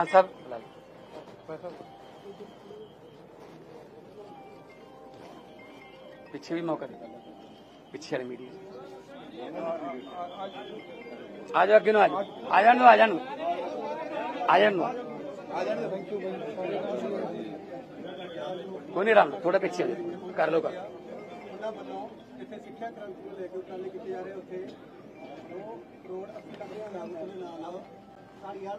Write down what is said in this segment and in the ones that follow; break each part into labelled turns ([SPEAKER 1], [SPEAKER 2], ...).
[SPEAKER 1] Sir ਪਿੱਛੇ ਵੀ ਮੌਕਾ ਦੇ ਪਿੱਛੇ ਵਾਲੀ ਮੀਡੀਆ ਆ ਜਾਓ ਅੱਗੇ ਨੂੰ ਆ ਜਾਓ ਆ ਜਾਣ ਨੂੰ ਆ ਜਾਣ ਨੂੰ ਆ ਜਾਣ ਨੂੰ ਕੋਈ ਨਹੀਂ ਰਾਮ ਥੋੜਾ ਪਿੱਛੇ ਹੋ ਜਾਓ। ਕਰ ਲਓ ਕਰ
[SPEAKER 2] ਉਹਨਾਂ ਵੱਲੋਂ ਜਿੱਥੇ ਸਿੱਖਿਆ ਕ੍ਰਾਂਤੀ ਨੂੰ ਲੈ ਕੇ ਉਪਰਾਲੇ ਕੀਤੇ ਜਾ ਰਹੇ ਉੱਥੇ 2 ਕਰੋੜ 80 ਲੱਖ ਦੇ ਨਾਲ ਨਾਲ ਨਾਲ ਯਾਰ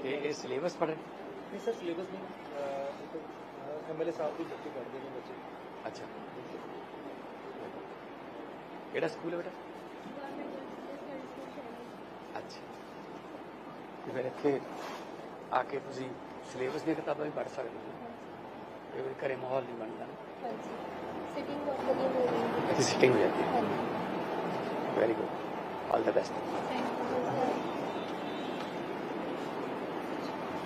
[SPEAKER 1] ਇਹ ਇਹ ਸਿਲੇਬਸ ਪੜ੍ਹ ਰਹੇ
[SPEAKER 3] नहीं सर सिलेबस नहीं एम एल ए साहब भी बच्चे पढ़ते हैं बच्चे
[SPEAKER 1] ਅੱਛਾ ਕਿਹੜਾ ਸਕੂਲ ਹੈ ਬੇਟਾ ਅੱਛਾ ਤੇ ਫਿਰ ਇੱਥੇ ਆ ਕੇ ਤੁਸੀਂ ਸਿਲੇਬਸ ਦੀਆਂ ਕਿਤਾਬਾਂ ਵੀ ਪੜ੍ਹ ਸਕਦੇ ਹੋ ਇਹ ਵੀ ਘਰੇ ਮਾਹੌਲ ਨਹੀਂ ਬਣਦਾ ਨਾ
[SPEAKER 4] सिटिंग बहुत बढ़िया हो रही है
[SPEAKER 1] ਇੱਥੇ ਸਿਟਿੰਗ ਹੋ ਜਾਂਦੀ
[SPEAKER 4] हाँ जी
[SPEAKER 1] ਹੈ
[SPEAKER 3] very good all
[SPEAKER 1] the best thank you sir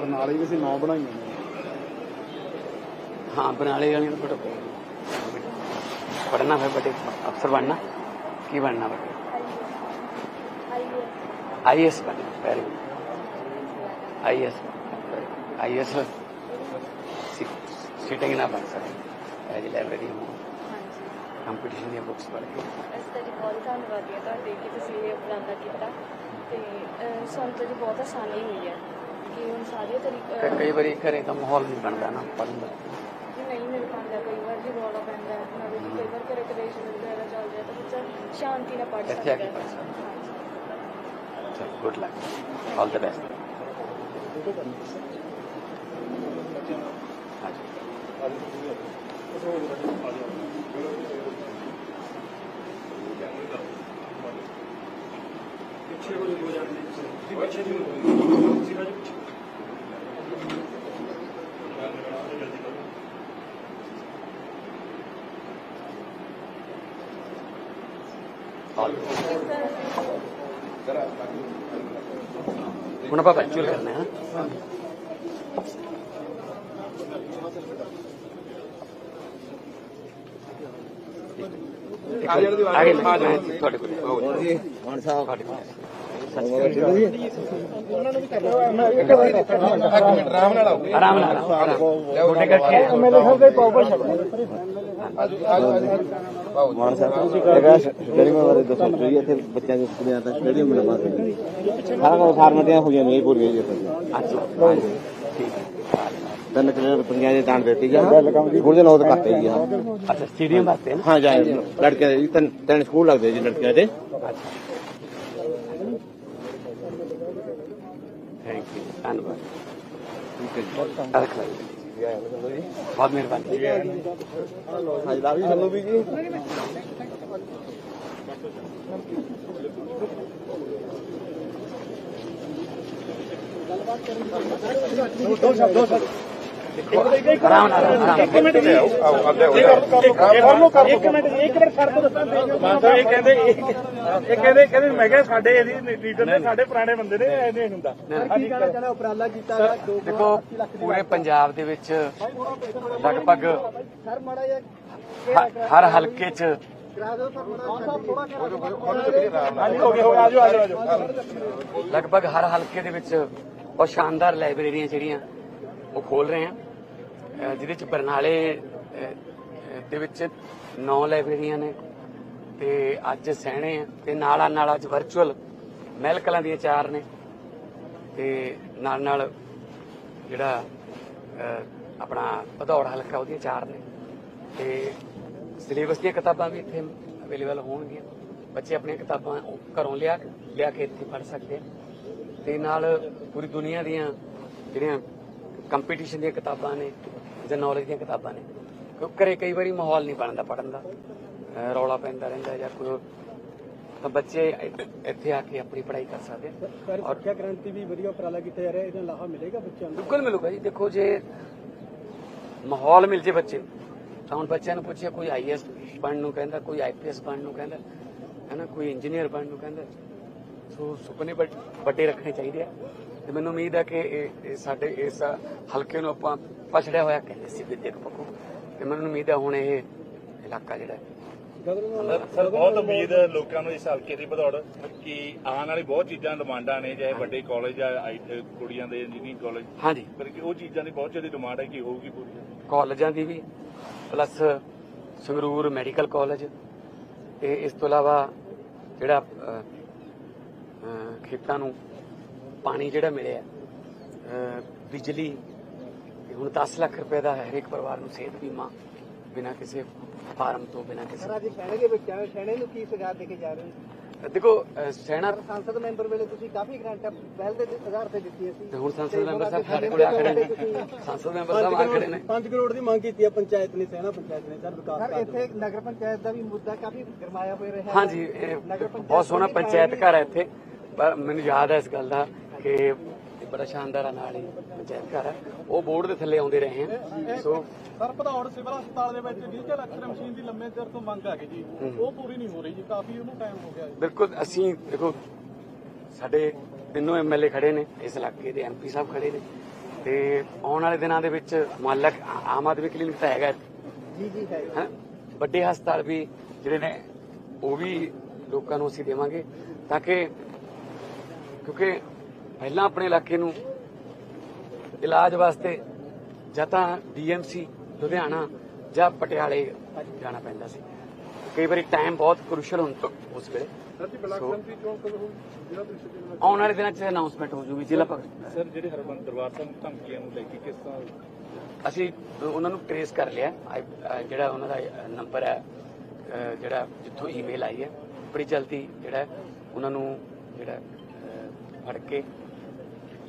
[SPEAKER 1] best
[SPEAKER 2] ਬਰਨਾਲੇ ਵੀ ਅਸੀਂ ਨੌ ਬਣਾਈਆਂ ਨੇ
[SPEAKER 1] ਹਾਂ ਬਨਾਲੇ ਵਾਲੀ ਨੂੰ ਬੜਾ ਪੜਨਾ ਫਿਰ ਬੜੇ ਅਫਸਰ ਬਣਨਾ ਕੀ ਬਣਨਾ ਬੇਟੇ
[SPEAKER 4] आइए
[SPEAKER 1] ਆਈਐਸ ਬਣਨਾ very good IAS IAS sitting ਨਾ ਬਣ ਸਕੇ ਐਜ ਲਾਇਬ੍ਰੇਰੀ ਹੋ
[SPEAKER 4] हाँ जी
[SPEAKER 1] ਕੰਪੀਟੀਸ਼ਨ ਦੀਆਂ ਬੁੱਕਸ ਪੜ੍ਹ ਕੇ
[SPEAKER 4] ਅਸੀਂ ਤਾਂ ਜੀ ਬਹੁਤ ਧੰਨਵਾਦੀ ਹਾਂ ਤੁਹਾਡੇ ਕਿ ਤੁਸੀਂ ਇਹ ਉਪਰਾਲਾ ਕੀਤਾ ਤੇ ਅਹ, ਸਾਨੂੰ ਤਾਂ ਜੀ ਬਹੁਤ ਆਸਾਨੀ ਹੋਈ ਹੈ ਕਿ ਹੁਣ ਸਾਰੇ
[SPEAKER 1] ਤੇ
[SPEAKER 4] ਤਰੀਕੇ
[SPEAKER 1] ਕਈ ਵਾਰੀ ਘਰੇ ਤਾਂ ਮਾਹੌਲ ਨਹੀਂ ਬਣਦਾ ਨਾ ਪੜ੍ਹਨ ਦਾ
[SPEAKER 4] ਜੀ ਨਹੀਂ ਮਿਲ ਪਾਉਂਦਾ ਕਈ ਵਾਰ ਜੀ ਰੌਲਾ ਪੈਂਦਾ ਹੈ ਨਾਲੇ ਜੀ ਕਈ ਵਾਰ ਘਰੇ ਕਲੇਸ਼ ਵਗੈਰਾ ਚੱਲ ਜਾਏ ਤਾਂ ਬੱਚਾ ਸ਼ਾਂਤੀ ਨਾਲ ਪੜ੍ਹ
[SPEAKER 1] ਇੱਥੇ ਆ ਕੇ
[SPEAKER 4] ਸਕਦਾ
[SPEAKER 1] ਪੜ੍ਹ
[SPEAKER 4] ਹੈ
[SPEAKER 1] ਸਕਦਾ।
[SPEAKER 4] ਹਾਂਜੀ।
[SPEAKER 1] ਚਲੋ ਗੁੱਡ ਲੱਕ ਆਲ ਹੁਣ ਆਪਾਂ ਕਰਨਾ ਹੈ। ਆਗੇ ਤੁਹਾਡੇ ਕੋਲ ਜੀ। ਮਾਨ ਸਾਹਿਬ ਤੁਹਾਡੇ ਕੋਲ।
[SPEAKER 2] ਆਰਾਮ ਨਾਲ
[SPEAKER 1] ਆਰਾਮ ਨਾਲ ਆਰਾਮ ਛੋਟੇ ਕਰਕੇ
[SPEAKER 2] ਐਮਐਲਏ ਸਾਹਿਬ ਦੇ
[SPEAKER 5] ਮਾਨ ਸਾਹਿਬ ਤੁਸੀਂ ਹੈਗਾ ਸਟੇਡੀਅਮ ਬਾਰੇ ਦੱਸੋ ਜੀ ਇੱਥੇ ਬੱਚਿਆਂ ਦੇ ਸਕੂਲਾਂ ਦਾ ਸਟੇਡੀਅਮ ਬਣਵਾ ਕੇ ਸਾਰਾ ਕੁਝ ਫਾਰਮੈਟੀਆਂ ਹੋਈਆਂ ਨੇ ਪੂਰੀਆਂ ਜੀ
[SPEAKER 1] ਅੱਛਾ। ਹਾਂਜੀ ਠੀਕ ਹੈ
[SPEAKER 5] ਤਿੰਨ ਕਿਲੋ ਪੰਜਾਂ ਦੇ ਦਾਨ ਦਿੱਤੀ ਗਿਆ ਸਕੂਲ ਦੇ ਨੌਤ ਕਰਤੇ ਜੀ ਹਾਂ
[SPEAKER 1] ਅੱਛਾ ਸਟੇਡੀਅਮ ਵਾਸਤੇ
[SPEAKER 5] ਹਾਂ ਜਾਈ ਲੜਕਿਆਂ ਦੇ ਤਿੰਨ ਤਿੰਨ ਸਕੂਲ ਲੱਗਦੇ ਜੀ ਲੜਕਿਆਂ ਦੇ
[SPEAKER 1] ਥੈਂਕ ਯੂ ਧੰਨਵਾਦ
[SPEAKER 5] ਠੀਕ ਹੈ ਜੀ
[SPEAKER 1] ਰੱਖ ਲਓ ਜੀ। ਬਹੁਤ ਮਿਹਰਬਾਨੀ
[SPEAKER 5] ਹਾਂ ਜੀ ਲਾਵੀ ਸੰਧੂ ਵੀ ਜੀ
[SPEAKER 2] ਦੋ ਸ਼ਬਦ ਦੋ ਸ਼ਬਦ
[SPEAKER 1] ਆਰਾਮ ਨਾਲ ਆਰਾਮ
[SPEAKER 3] ਇੱਕ ਮਿੰਟ ਜੀ ਇੱਕ ਮਿੰਟ ਇੱਕ ਮਿੰਟ ਕਰ ਦੋ ਦੱਸਾਂ ਇਹ ਕਹਿੰਦੇ ਇਹ ਕਹਿੰਦੇ ਕਹਿੰਦੇ ਮੈਂ ਕਿਹਾ ਸਾਡੇ ਇਹਦੀ ਲੀਡਰ ਨੇ ਸਾਡੇ ਪੁਰਾਣੇ ਬੰਦੇ ਨੇ ਇਹ ਨਹੀਂ ਹੁੰਦਾ
[SPEAKER 2] ਕੀ ਕਹਿਣਾ ਚਾਹੁੰਦੇ ਉਪਰਾਲਾ ਕੀਤਾ
[SPEAKER 1] ਦੇਖੋ ਪੂਰੇ ਪੰਜਾਬ ਦੇ ਵਿੱਚ ਲਗਭਗ ਹਰ ਹਲਕੇ 'ਚ ਲਗਭਗ ਹਰ ਹਲਕੇ ਦੇ ਵਿੱਚ ਬਹੁਤ ਸ਼ਾਨਦਾਰ ਲਾਇਬ੍ਰੇਰੀਆਂ ਜਿਹੜੀਆਂ ਉਹ ਖੋਲ ਰਹੇ ਆ ਜਿਹਦੇ ਚ ਬਰਨਾਲੇ ਦੇ ਵਿੱਚ ਨੌ ਲਾਇਬ੍ਰੇਰੀਆਂ ਨੇ ਤੇ ਅੱਜ ਸਹਿਣੇ ਆ ਤੇ ਨਾਲਾ ਨਾਲ ਅੱਜ ਵਰਚੁਅਲ ਮਹਿਲ ਕਲਾਂ ਦੀਆਂ ਚਾਰ ਨੇ ਤੇ ਨਾਲ ਨਾਲ ਜਿਹੜਾ ਆਪਣਾ ਭਦੌੜ ਹਲਕਾ ਉਹਦੀਆਂ ਚਾਰ ਨੇ। ਤੇ ਸਿਲੇਬਸ ਦੀਆਂ ਕਿਤਾਬਾਂ ਵੀ ਇੱਥੇ ਅਵੇਲੇਬਲ ਹੋਣਗੀਆਂ। ਬੱਚੇ ਆਪਣੀਆਂ ਕਿਤਾਬਾਂ ਉਹ ਘਰੋਂ ਲਿਆ ਲਿਆ ਕੇ ਇੱਥੇ ਪੜ੍ਹ ਸਕਦੇ ਆ। ਤੇ ਨਾਲ ਪੂਰੀ ਦੁਨੀਆ ਦੀਆਂ ਜਿਹੜੀਆਂ ਕੰਪੀਟੀਸ਼ਨ ਦੀਆਂ ਕਿਤਾਬਾਂ ਨੇ ਜਾਂ ਨੌਲੇਜ ਦੀਆਂ ਕਿਤਾਬਾਂ ਨੇ। ਕਿਉਂਕਿ ਘਰੇ ਕਈ ਵਾਰੀ ਮਾਹੌਲ ਨਹੀਂ ਬਣਦਾ ਪੜਨ ਦਾ। ਰੌਲਾ ਪੈਂਦਾ ਰਹਿੰਦਾ ਜਾਂ ਕੋਈ ਤਾਂ ਬੱਚੇ ਇੱਥੇ- ਆ ਕੇ ਆਪਣੀ ਪੜ੍ਹਾਈ ਕਰ ਸਕਦੇ
[SPEAKER 2] ਸਰ ਸਿੱਖਿਆ ਕ੍ਰਾਂਤੀ ਵੀ ਵਧੀਆ ਉਪਰਾਲਾ ਕੀਤਾ ਜਾ ਰਿਹਾ ਇਹਦਾ ਲਾਹਾ ਮਿਲੇਗਾ ਬੱਚਿਆਂ ਨੂੰ?
[SPEAKER 1] ਬਿਲਕੁਲ ਮਿਲੂਗਾ ਜੀ। ਦੇਖੋ ਜੇ ਮਾਹੌਲ ਮਿਲ ਜੇ ਬੱਚੇ ਤਾਂ ਹੁਣ ਬੱਚਿਆਂ ਨੂੰ ਪੁੱਛਿਆ ਕੋਈ ਆਈਐਸ ਬਣਨ ਨੂੰ ਕਹਿੰਦਾ ਕੋਈ ਆਈਪੀਐਸ ਬਣਨ ਨੂੰ ਕਹਿੰਦਾ ਹੈ ਨਾ ਕੋਈ ਇੰਜੀਨੀਅਰ ਬਣਨ ਨੂੰ ਕਹਿੰਦਾ। ਸੋ ਸੁਪਨੇ ਵੱਡੇ ਰੱਖਣੇ ਚਾਹੀਦੇ ਆ। ਤੇ ਮੈਨੂੰ ਉਮੀਦ ਹੈ ਕਿ ਇਹ ਸਾਡੇ ਇਸ ਹਲਕੇ ਨੂੰ ਆਪਾਂ ਪਛੜਿਆ ਹੋਇਆ ਕਹਿੰਦੇ ਸੀ ਵਿਦਿਅਕ ਪੱਖੋਂ। ਤੇ ਮੈਨੂੰ ਉਮੀਦ ਹੈ ਹੁਣ ਇਹ ਇਲਾਕਾ ਜਿਹੜਾ
[SPEAKER 3] ਸਰ ਬਹੁਤ ਉਮੀਦ ਹੈ ਲੋਕਾਂ ਨੂੰ ਇਸ ਹਲਕੇ ਦੀ ਬਦੌੜ ਕਿ ਆਉਣ ਵਾਲੀ ਬਹੁਤ ਚੀਜ਼ਾਂ ਡਿਮਾਂਡਾਂ ਨੇ ਚਾਹੇ ਵੱਡੇ ਕਾਲਜ ਆ ਕੁੜੀਆਂ ਦੇ ਇੰਜੀਨੀਅਰਿੰਗ ਕਾਲਜ
[SPEAKER 1] ਹਾਂਜੀ।
[SPEAKER 3] ਪਰ ਕਿ ਉਹ ਚੀਜ਼ਾਂ ਦੀ ਬਹੁਤ ਜ਼ਿਆਦਾ ਡਿਮਾਂਡ ਹੈ ਕਿ ਹੋਊਗੀ ਪੂਰੀ।
[SPEAKER 1] ਕਾਲਜਾਂ ਦੀ ਵੀ ਪਲੱਸ ਸੰਗਰੂਰ ਮੈਡੀਕਲ ਕਾਲਜ। ਤੇ ਇਸ ਤੋਂ ਇਲਾਵਾ ਜਿਹੜਾ ਖੇਤਾਂ ਨੂੰ ਪਾਣੀ ਜਿਹੜਾ ਮਿਲਿਆ ਬਿਜਲੀ ਹੁਣ 10 ਲੱਖ ਰੁਪਏ ਦਾ ਹਰੇਕ ਪਰਿਵਾਰ ਨੂੰ ਸਿਹਤ ਬੀਮਾ ਬਿਨਾਂ ਕਿਸੇ ਫਾਰਮ ਤੋਂ ਬਿਨਾਂ ਕਿਸੇ
[SPEAKER 2] ਸਰ ਅੱਜ ਸੈਣੇ ਦੇ ਬੱਚਿਆਂ ਨੂੰ ਸੈਣੇ ਨੂੰ ਕੀ ਸਗਾਤ ਦੇ ਕੇ ਜਾ ਰਹੇ ਹੋ?
[SPEAKER 1] ਦੇਖੋ ਸੈਨਾ
[SPEAKER 2] ਸੰਸਦ ਮੈਂਬਰ ਵੇਲੇ ਤੁਸੀਂ ਕਾਫੀ ਗ੍ਰਾਂਟਾਂ ਪਹਿਲ ਦੇ ਆਧਾਰ ਤੇ ਦਿੱਤੀਆਂ ਸੀ
[SPEAKER 1] ਤੇ ਹੁਣ ਸੰਸਦ ਮੈਂਬਰ ਸਾਹਿਬ ਸਾਡੇ ਕੋਲ ਆ ਖੜੇ ਨੇ। ਸੰਸਦ ਮੈਂਬਰ ਸਾਹਿਬ ਆ ਖੜੇ ਨੇ।
[SPEAKER 2] 5 ਕਰੋੜ ਦੀ ਮੰਗ ਕੀਤੀ ਹੈ ਪੰਚਾਇਤ ਨੇ ਸੈਣਾ ਪੰਚਾਇਤ ਨੇ ਸਰ ਵਿਕਾਸ ਸਰ ਇੱਥੇ ਨਗਰ ਪੰਚਾਇਤ ਦਾ ਵੀ ਮੁੱਦਾ ਕਾਫੀ ਗਰਮਾਇਆ ਹੋਇਆ ਰਿਹਾ।
[SPEAKER 1] ਹਾਂਜੀ ਬਹੁਤ ਸੋਹਣਾ ਪੰਚਾਇਤ ਘਰ ਹੈ ਇੱਥੇ। ਪਰ ਮੈਨੂੰ ਯਾਦ ਹੈ ਇਸ ਗੱਲ ਦਾ ਇਹ ਬੜਾ ਸ਼ਾਨਦਾਰ ਨਾਲ ਹੀ ਪੰਚਾਇਤ ਘਰ ਹੈ ਉਹ ਬੋਰਡ ਦੇ ਥੱਲੇ ਆਉਂਦੇ ਰਹੇ ਹਨ ਸੋ
[SPEAKER 3] ਸਰ ਭਦੌੜ ਸਿਵਲ ਹਸਪਤਾਲ ਦੇ ਵਿੱਚ ਡੀਜ਼ਲ ਐਕਸਰੇ ਮਸ਼ੀਨ ਦੀ ਲੰਮੇ ਚਿਰ ਤੋਂ ਮੰਗ ਆ ਗਈ ਜੀ। ਉਹ ਪੂਰੀ ਨਹੀਂ ਹੋ ਰਹੀ ਜੀ ਕਾਫੀ ਉਹਨੂੰ ਟਾਈਮ ਹੋ ਗਿਆ ਜੀ।
[SPEAKER 1] ਬਿਲਕੁਲ ਅਸੀਂ ਦੇਖੋ ਸਾਡੇ ਤਿੰਨੋਂ ਐਮਐਲਏ ਖੜੇ ਨੇ ਇਸ ਇਲਾਕੇ ਦੇ ਐਮਪੀ ਸਾਹਿਬ ਖੜੇ ਨੇ। ਤੇ ਆਉਣ ਵਾਲੇ ਦਿਨਾਂ ਦੇ ਵਿੱਚ ਮੁਹੱਲਕ ਆਮ ਆਦਮੀ ਕਲੀਨਿਕ ਤਾਂ ਹੈਗਾ।
[SPEAKER 2] ਜੀ ਜੀ। ਹੈਂ?
[SPEAKER 1] ਵੱਡੇ ਹਸਪਤਾਲ ਵੀ ਜਿਹੜੇ ਨੇ ਉਹ ਵੀ ਲੋਕਾਂ ਨੂੰ ਅਸੀਂ ਦੇਵਾਂਗੇ ਤਾਂ ਕਿ ਕਿਉਂਕਿ ਪਹਿਲਾਂ ਆਪਣੇ ਇਲਾਕੇ ਨੂੰ ਇਲਾਜ ਵਾਸਤੇ ਜਾਂ ਤਾਂ ਡੀਐਮਸੀ ਲੁਧਿਆਣਾ ਜਾਂ ਪਟਿਆਲੇ ਜਾਣਾ ਪੈਂਦਾ ਸੀ। ਕਈ ਵਾਰੀ ਟਾਈਮ ਬਹੁਤ ਕ੍ਰੂਸ਼ਲ ਹੁੰਦਾ ਉਸ ਵੇਲੇ। ਆਉਣ ਵਾਲੇ ਦਿਨਾਂ 'ਚ ਅਨਾਉਂਸਮੈਂਟ ਹੋ ਜੂਗੀ ਜ਼ਿਲ੍ਹਾ ਭਗਤ
[SPEAKER 3] ਸਰ ਜਿਹੜੇ ਹਰਬੰਦ ਦਰਬਾਰ ਸਾਹਿਬ ਧਮਕੀਆਂ ਨੂੰ ਲੈ ਕੇ ਕਿਸ ਤਰ੍ਹਾਂ
[SPEAKER 1] ਅਸੀਂ ਉਹਨਾਂ ਨੂੰ ਟ੍ਰੇਸ ਕਰ ਲਿਆ। ਜਿਹੜਾ ਉਹਨਾਂ ਦਾ ਨੰਬਰ ਹੈ ਜਿਹੜਾ ਜਿੱਥੋਂ ਈਮੇਲ ਆਈ ਹੈ ਬੜੀ ਜਲਦੀ ਜਿਹੜਾ ਉਹਨਾਂ ਨੂੰ ਜਿਹੜਾ ਫੜ ਕੇ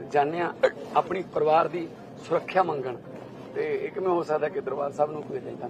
[SPEAKER 1] ਜਾਂਦੇ ਹਾਂ, ਆਪਣੀ ਪਰਿਵਾਰ ਦੀ ਸੁਰੱਖਿਆ ਮੰਗਣ। ਤੇ ਇਹ ਕਿਵੇਂ ਹੋ ਸਕਦਾ ਕਿ ਦਰਬਾਰ ਸਾਹਿਬ ਨੂੰ ਕੋਈ ਇਦਾਂ